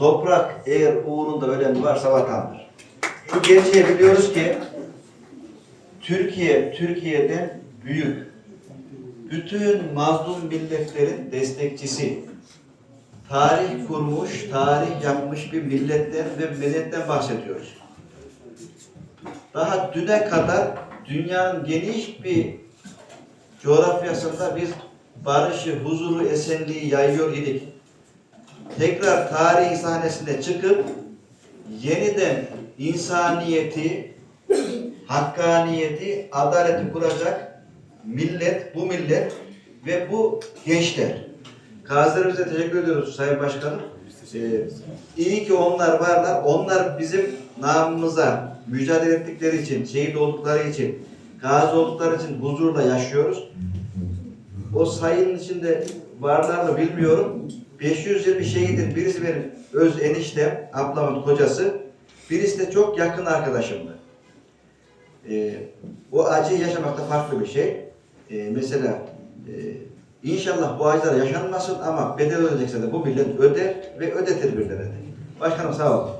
Toprak eğer uğrunda ölen varsa vatandır. Şu gerçeği biliyoruz ki Türkiye, Türkiye'den büyük. Bütün mazlum milletlerin destekçisi. Tarih kurmuş, tarih yapmış bir milletten ve milletten bahsediyoruz. Daha düne kadar dünyanın geniş bir coğrafyasında biz barışı, huzuru, esenliği yayıyor idik. Tekrar tarihi sahnesine çıkıp yeniden insaniyeti, hakkaniyeti, adaleti kuracak millet, bu millet ve bu gençler. Gazilerimize teşekkür ediyoruz Sayın Başkanım. Ee, iyi ki onlar varlar. Onlar bizim namımıza mücadele ettikleri için, şehit oldukları için, gazi oldukları için huzurla yaşıyoruz. O sayının içinde varlar mı bilmiyorum. 520 şehidin birisi benim öz eniştem, ablamın kocası. Birisi de çok yakın arkadaşımdı. Ee, o acıyı yaşamak da farklı bir şey. Ee, mesela e, inşallah bu acılar yaşanmasın ama bedel ödeyecekse de bu millet öder ve ödetir birilerine. Başkanım sağ olun.